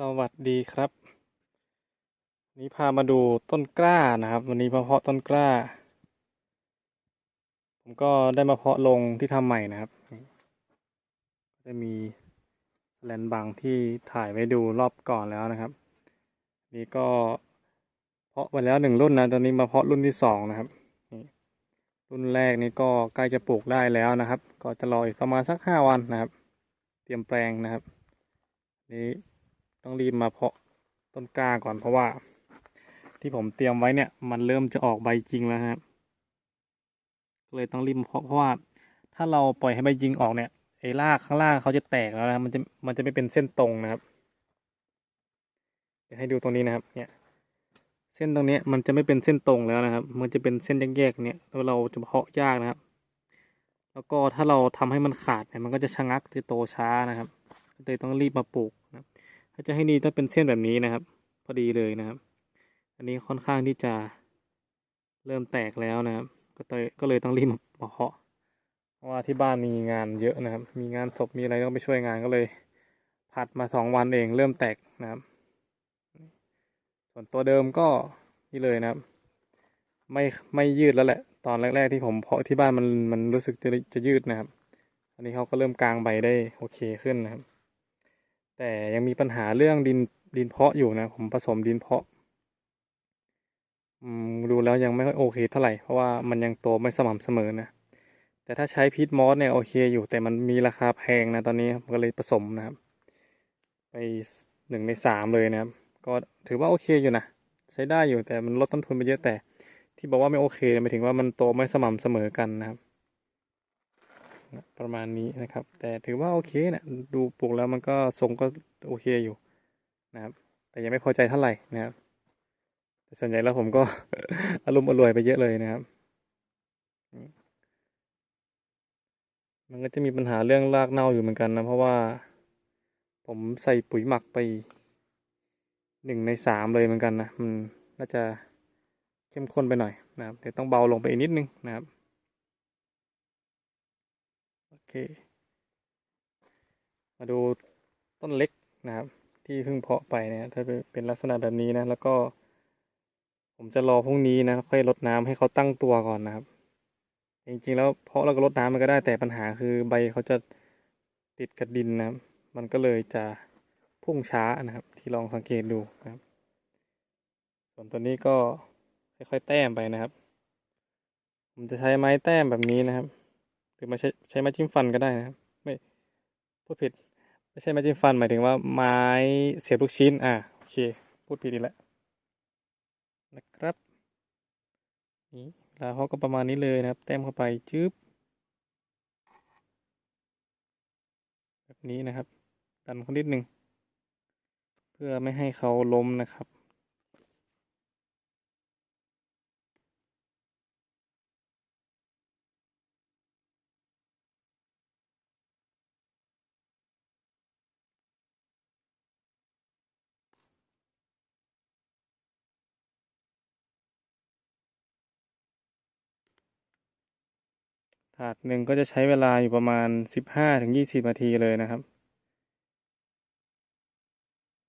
สวัสดีครับ นี้พามาดูต้นกล้านะครับ วันนี้มาเพาะต้นกล้า ผมก็ได้มาเพาะลงที่ทำใหม่นะครับนี่จะมีแลนบังที่ถ่ายไว้ดูรอบก่อนแล้วนะครับ นี่ก็เพาะไปแล้วหนึ่งรุ่นนะตอนนี้มาเพาะรุ่นที่สองนะครับนี่รุ่นแรกนี่ก็ใกล้จะปลูกได้แล้วนะครับ ก็จะรออีกประมาณสักห้าวันนะครับ เตรียมแปลงนะครับ นี้ ต้องรีบมาเพาะต้นกล้าก่อนเพราะว่า ที่ผมเตรียมไว้เนี่ย มันเริ่มจะออกใบจริงแล้วครับก็เลยต้องรีบมาเพาะเพราะว่า ถ้าเราปล่อยให้ใบจริงออกเนี่ยไอ้รากข้างล่างเขาจะแตกแล้วนะมันจะมันจะไม่เป็นเส้นตรงนะครับเดี๋ยวให้ดูตรงนี้นะครับ เนี่ย เส้นตรงนี้มันจะไม่เป็นเส้นตรงแล้วนะครับ มันจะเป็นเส้นแยกๆเนี่ยแล้วเราจะเพาะยากนะครับ แล้วก็ถ้าเราทำให้มันขาดเนี่ยมันก็จะชะงักจะโตช้านะครับเลยต้องรีบมาปลูกนะครับ ถ้าจะให้ดีต้องเป็นเส้นแบบนี้นะครับ พอดีเลยนะครับ อันนี้ค่อนข้างที่จะเริ่มแตกแล้วนะครับ ก็เลยก็เลยต้องรีบมาเพาะเพราะว่าที่บ้านมีงานเยอะนะครับ มีงานศพมีอะไรต้องไปช่วยงานก็เลยผัดมาสองวันเองเริ่มแตกนะครับ ส่วนตัวเดิมก็นี่เลยนะครับ ไม่ไม่ยืดแล้วแหละ ตอนแรก ๆ ที่ผมเพาะที่บ้านมันมันรู้สึกจะจะยืดนะครับ อันนี้เขาก็เริ่มกลางใบได้โอเคขึ้นนะครับ แต่ยังมีปัญหาเรื่องดินดินเพาะอยู่นะผมผสมดินเพาะดูแล้วยังไม่ค่อยโอเคเท่าไหร่เพราะว่ามันยังโตไม่สม่ำเสมอนะแต่ถ้าใช้พีทมอสเนี่ยโอเคอยู่แต่มันมีราคาแพงนะตอนนี้ผมก็เลยผสมนะครับ ไปหนึ่งในสามเลยนะครับ ก็ถือว่าโอเคอยู่นะใช้ได้อยู่แต่มันลดต้นทุนไปเยอะแต่ ที่บอกว่าไม่โอเคหมายถึงว่ามันโตไม่สม่ำเสมอกันนะครับ ประมาณนี้นะครับ แต่ถือว่าโอเคนะดูปลูกแล้วมันก็ทรงก็โอเคอยู่นะครับ แต่ยังไม่พอใจเท่าไหร่นะครับแต่ส่วนใหญ่แล้วผมก็อารมณ์อร่วยไปเยอะเลยนะครับ มันก็จะมีปัญหาเรื่องรากเน่าอยู่เหมือนกันนะ เพราะว่า ผมใส่ปุ๋ยหมักไปหนึ่งในสามเลยเหมือนกันนะมันน่าจะเข้มข้นไปหน่อยนะครับเดี๋ยวต้องเบาลงไปอีกนิดนึงนะครับ เค มาดูต้นเล็กนะครับ ที่เพิ่งเพาะไปเนี่ยถ้าเป็นลักษณะแบบนี้นะ แล้วก็ ผมจะรอพรุ่งนี้นะ ค่อยรดน้ำให้เขาตั้งตัวก่อนนะครับ จริงๆแล้วเพาะแล้วก็รดน้ำมันก็ได้แต่ปัญหาคือใบเขาจะติดกับดินนะครับ มันก็เลยจะพุ่งช้านะครับ ที่ลองสังเกตดูนะครับ ส่วนตัวนี้ก็ค่อยๆแต้มไปนะครับ ผมจะใช้ไม้แต้มแบบนี้นะครับ หรือมาใช้ใช้ไม้จิ้มฟันก็ได้นะครับ ไม่พูดผิด ไม่ใช่ไม้จิ้มฟันหมายถึงว่าไม้เสียบลูกชิ้น อ่าโอเค พูดผิดอีกแล้วนะครับนี่แล้วเขาก็ประมาณนี้เลยนะครับ แต้มเข้าไปจึ๊บแบบนี้นะครับ ดันเขานิดหนึ่งเพื่อไม่ให้เขาล้มนะครับ ถาดหนึ่งก็จะใช้เวลาอยู่ประมาณสิบห้าถึงยี่สิบนาทีเลยนะครับ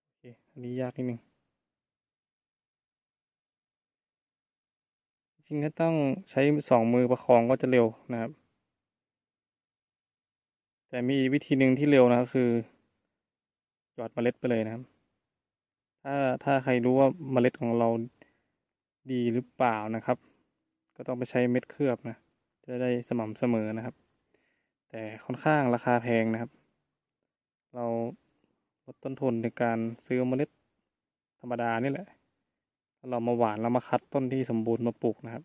โอเคอันนี้ยากนิดนึงจริงๆถ้าต้องใช้สองมือประคองก็จะเร็วนะครับ แต่มีวิธีหนึ่งที่เร็วนะก็คือ หยอดเมล็ดไปเลยนะครับ ถ้าถ้าใครรู้ว่าเมล็ดของเราดีหรือเปล่านะครับ ก็ต้องไปใช้เม็ดเคลือบนะ จะได้สม่ำเสมอนะครับ แต่ค่อนข้างราคาแพงนะครับ เราลดต้นทุนในการซื้อเมล็ดธรรมดานี่แหละเรามาหวานเรามาคัดต้นที่สมบูรณ์มาปลูกนะครับ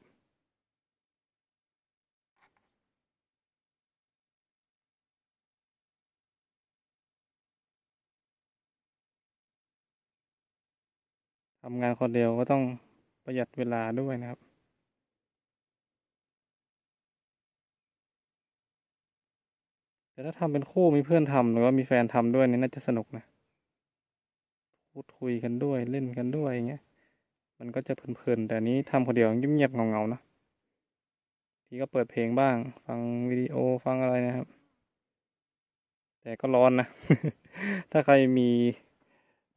ทำงานคนเดียวก็ต้องประหยัดเวลาด้วยนะครับ แต่ถ้าทำเป็นคู่มีเพื่อนทำหรือว่ามีแฟนทำด้วยนี่น่าจะสนุกนะพูดคุยกันด้วยเล่นกันด้วยอย่างเงี้ย มันก็จะเพลินๆแต่นี้ทำคนเดียวเงียบๆเงาๆนาะทีก็เปิดเพลงบ้าง ฟังวิดีโอฟังอะไรนะครับ แต่ก็ร้อนนะ ถ้าใครมี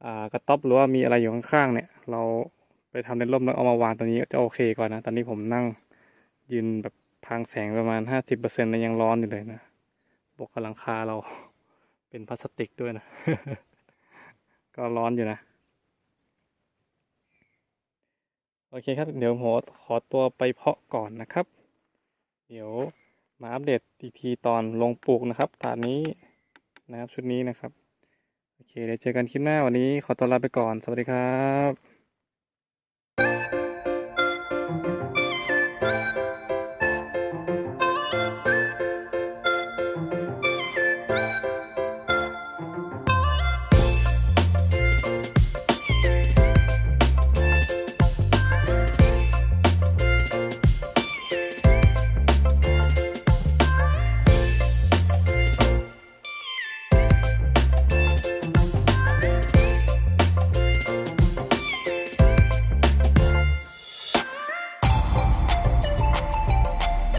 อ่ากระต๊อบหรือว่ามีอะไรอยู่ข้างๆเนี่ย เราไปทำในร่มแล้วเอามาวางตรงนี้ก็จะโอเคกว่านะตอนนี้ผมนั่งยืนแบบพางแสงประมาณห้าสิบเปอร์เซ็นต์ยังร้อนอยู่เลยนะ บกกับหลังคาเราเป็นพลาสติกด้วยนะ ก็ร้อนอยู่นะ โอเคครับ เดี๋ยวผมขอตัวไปเพาะก่อนนะครับ เดี๋ยวมาอัปเดตอีกทีตอนลงปลูกนะครับถาดนี้นะครับชุดนี้นะครับ โอเคเดี๋ยวเจอกันคลิปหน้าวันนี้ขอตัวลาไปก่อน สวัสดีครับ